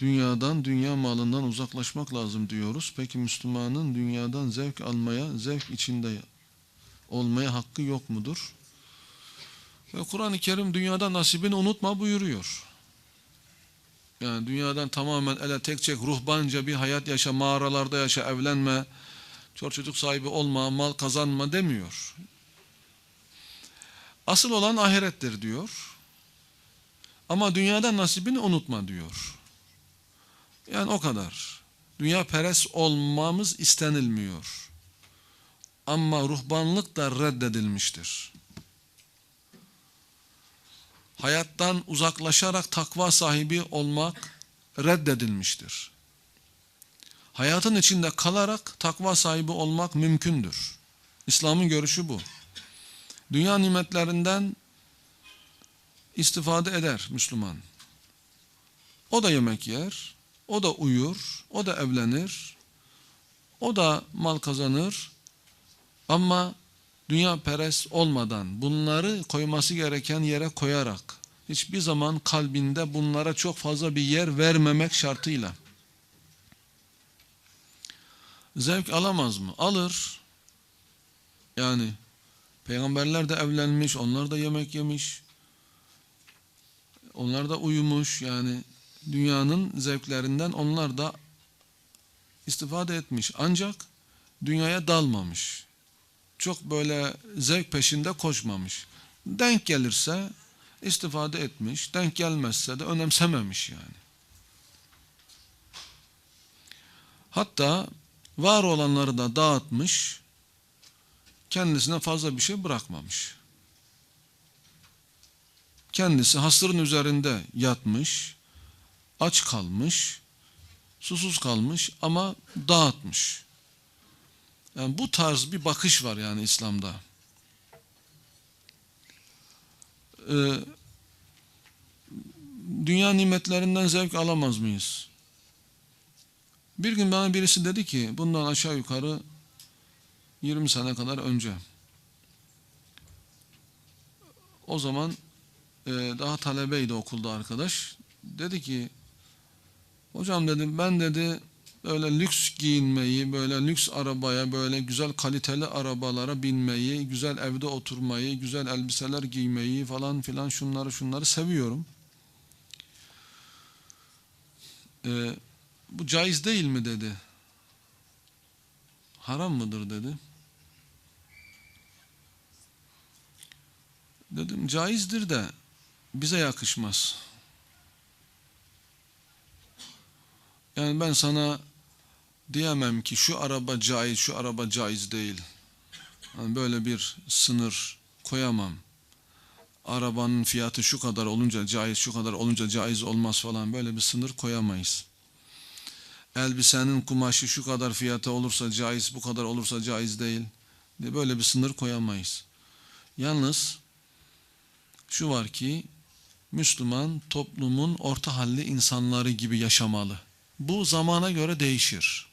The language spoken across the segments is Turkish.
dünyadan, dünya malından uzaklaşmak lazım diyoruz. Peki Müslümanın dünyadan zevk almaya, zevk içinde olmaya hakkı yok mudur? Ve Kur'an-ı Kerim dünyada nasibini unutma buyuruyor. Yani dünyadan tamamen ele tek çek ruhbanca bir hayat yaşa, mağaralarda yaşa, evlenme, çocuk çocuk sahibi olma, mal kazanma demiyor. Asıl olan ahirettir diyor. Ama dünyadan nasibini unutma diyor. Yani o kadar. Dünya peres olmamız istenilmiyor. Ama ruhbanlık da reddedilmiştir. Hayattan uzaklaşarak takva sahibi olmak reddedilmiştir. Hayatın içinde kalarak takva sahibi olmak mümkündür. İslam'ın görüşü bu. Dünya nimetlerinden istifade eder Müslüman. O da yemek yer, o da uyur, o da evlenir, o da mal kazanır. Ama dünya peres olmadan bunları koyması gereken yere koyarak hiçbir zaman kalbinde bunlara çok fazla bir yer vermemek şartıyla zevk alamaz mı? Alır. Yani peygamberler de evlenmiş, onlar da yemek yemiş. Onlar da uyumuş yani dünyanın zevklerinden onlar da istifade etmiş. Ancak dünyaya dalmamış. Çok böyle zevk peşinde koşmamış. Denk gelirse istifade etmiş, denk gelmezse de önemsememiş yani. Hatta var olanları da dağıtmış, kendisine fazla bir şey bırakmamış. Kendisi hasırın üzerinde yatmış, aç kalmış, susuz kalmış ama dağıtmış. Yani bu tarz bir bakış var yani İslam'da. Ee, dünya nimetlerinden zevk alamaz mıyız? Bir gün bana birisi dedi ki bundan aşağı yukarı 20 sene kadar önce. O zaman e, daha talebeydi okulda arkadaş. Dedi ki hocam dedim ben dedi böyle lüks giyinmeyi, böyle lüks arabaya, böyle güzel kaliteli arabalara binmeyi, güzel evde oturmayı, güzel elbiseler giymeyi falan filan şunları şunları seviyorum. Ee, bu caiz değil mi dedi. Haram mıdır dedi. Dedim caizdir de bize yakışmaz. Yani ben sana diyemem ki şu araba caiz, şu araba caiz değil. Yani böyle bir sınır koyamam. Arabanın fiyatı şu kadar olunca caiz, şu kadar olunca caiz olmaz falan böyle bir sınır koyamayız. Elbisenin kumaşı şu kadar fiyata olursa caiz, bu kadar olursa caiz değil. diye Böyle bir sınır koyamayız. Yalnız şu var ki Müslüman toplumun orta halli insanları gibi yaşamalı. Bu zamana göre değişir.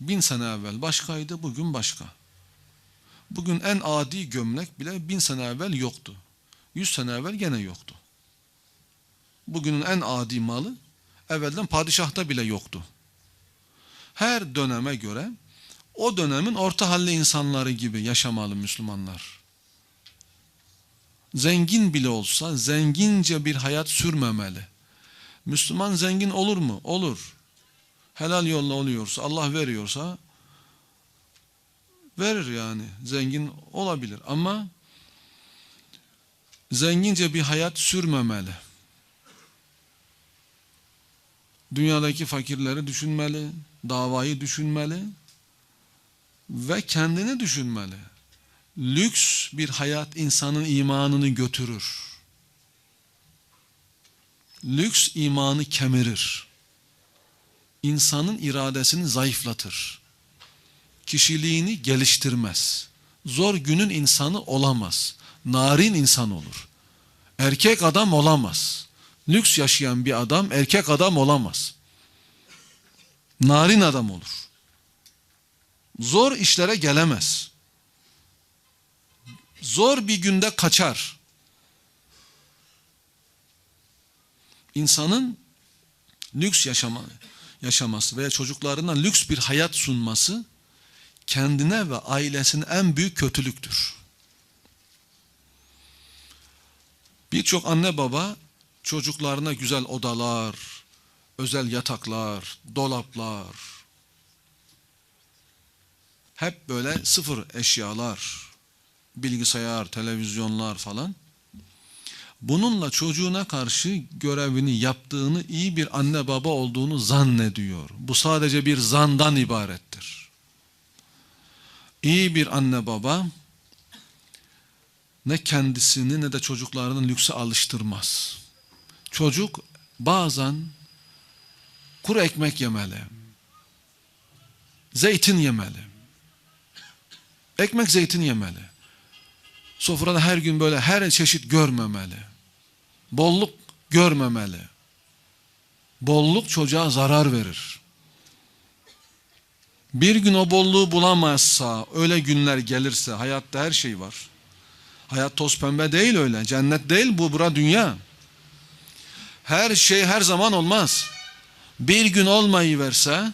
Bin sene evvel başkaydı, bugün başka. Bugün en adi gömlek bile bin sene evvel yoktu. Yüz sene evvel gene yoktu. Bugünün en adi malı evvelden padişahta bile yoktu. Her döneme göre o dönemin orta halli insanları gibi yaşamalı Müslümanlar. Zengin bile olsa zengince bir hayat sürmemeli. Müslüman zengin olur mu? Olur. Helal yolla oluyorsa, Allah veriyorsa verir yani. Zengin olabilir ama zengince bir hayat sürmemeli. Dünyadaki fakirleri düşünmeli, davayı düşünmeli ve kendini düşünmeli. Lüks bir hayat insanın imanını götürür. Lüks imanı kemirir. İnsanın iradesini zayıflatır. Kişiliğini geliştirmez. Zor günün insanı olamaz. Narin insan olur. Erkek adam olamaz. Lüks yaşayan bir adam erkek adam olamaz. Narin adam olur. Zor işlere gelemez. Zor bir günde kaçar. İnsanın lüks yaşama, yaşaması veya çocuklarına lüks bir hayat sunması kendine ve ailesine en büyük kötülüktür. Birçok anne baba çocuklarına güzel odalar, özel yataklar, dolaplar, hep böyle sıfır eşyalar, bilgisayar, televizyonlar falan. Bununla çocuğuna karşı görevini yaptığını iyi bir anne baba olduğunu zannediyor. Bu sadece bir zandan ibarettir. İyi bir anne baba ne kendisini ne de çocuklarını lükse alıştırmaz. Çocuk bazen kuru ekmek yemeli. Zeytin yemeli. Ekmek zeytin yemeli. Sofrada her gün böyle her çeşit görmemeli. Bolluk görmemeli. Bolluk çocuğa zarar verir. Bir gün o bolluğu bulamazsa, öyle günler gelirse, hayatta her şey var. Hayat toz pembe değil öyle, cennet değil bu, bura dünya. Her şey her zaman olmaz. Bir gün olmayı verse,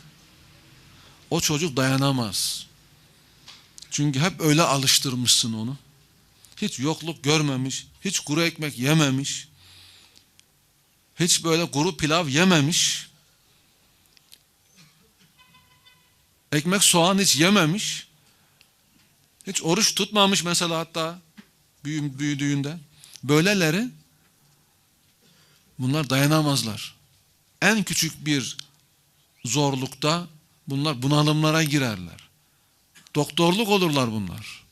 o çocuk dayanamaz. Çünkü hep öyle alıştırmışsın onu. Hiç yokluk görmemiş, hiç kuru ekmek yememiş, hiç böyle kuru pilav yememiş, ekmek soğan hiç yememiş, hiç oruç tutmamış mesela hatta büyüdüğünde. Böyleleri bunlar dayanamazlar. En küçük bir zorlukta bunlar bunalımlara girerler. Doktorluk olurlar bunlar.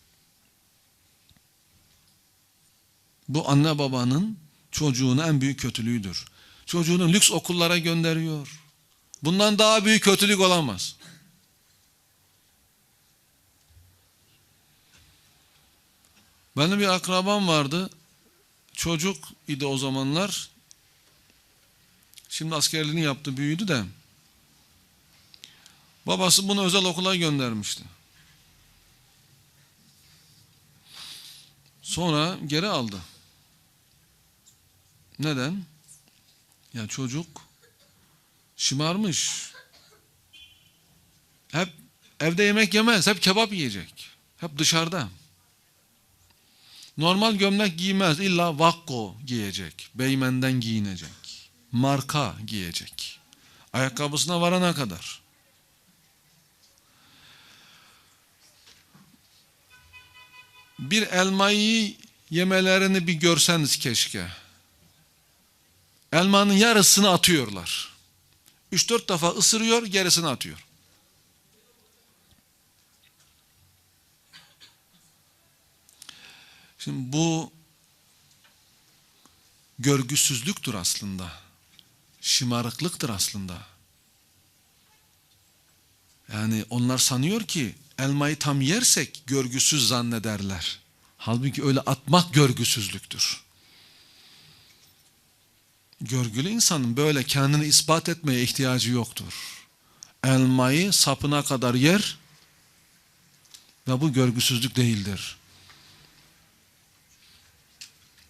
Bu anne babanın çocuğuna en büyük kötülüğüdür. Çocuğunu lüks okullara gönderiyor. Bundan daha büyük kötülük olamaz. Benim bir akrabam vardı. Çocuk idi o zamanlar. Şimdi askerliğini yaptı, büyüdü de. Babası bunu özel okula göndermişti. Sonra geri aldı. Neden? Ya çocuk şımarmış. Hep evde yemek yemez, hep kebap yiyecek. Hep dışarıda. Normal gömlek giymez, illa vakko giyecek. Beymen'den giyinecek. Marka giyecek. Ayakkabısına varana kadar. Bir elmayı yemelerini bir görseniz keşke. Elmanın yarısını atıyorlar. 3-4 defa ısırıyor, gerisini atıyor. Şimdi bu görgüsüzlüktür aslında. Şımarıklıktır aslında. Yani onlar sanıyor ki elmayı tam yersek görgüsüz zannederler. Halbuki öyle atmak görgüsüzlüktür. Görgülü insanın böyle kendini ispat etmeye ihtiyacı yoktur. Elmayı sapına kadar yer ve bu görgüsüzlük değildir.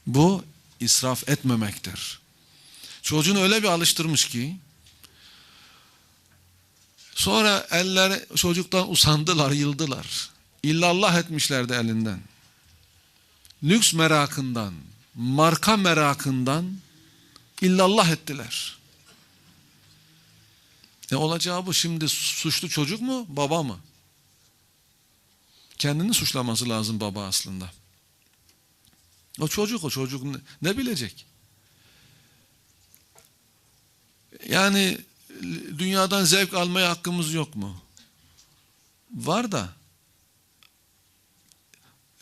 Bu israf etmemektir. Çocuğunu öyle bir alıştırmış ki sonra eller çocuktan usandılar, yıldılar. İllallah etmişlerdi elinden. Lüks merakından, marka merakından illallah ettiler. Ne olacağı bu şimdi suçlu çocuk mu, baba mı? Kendini suçlaması lazım baba aslında. O çocuk o çocuk ne, ne bilecek? Yani dünyadan zevk almaya hakkımız yok mu? Var da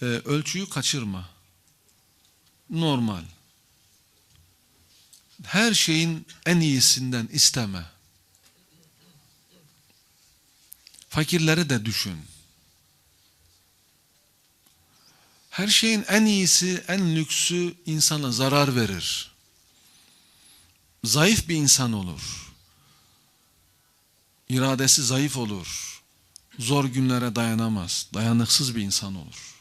e, ölçüyü kaçırma. Normal. Her şeyin en iyisinden isteme. Fakirleri de düşün. Her şeyin en iyisi, en lüksü insana zarar verir. Zayıf bir insan olur. İradesi zayıf olur. Zor günlere dayanamaz. Dayanıksız bir insan olur.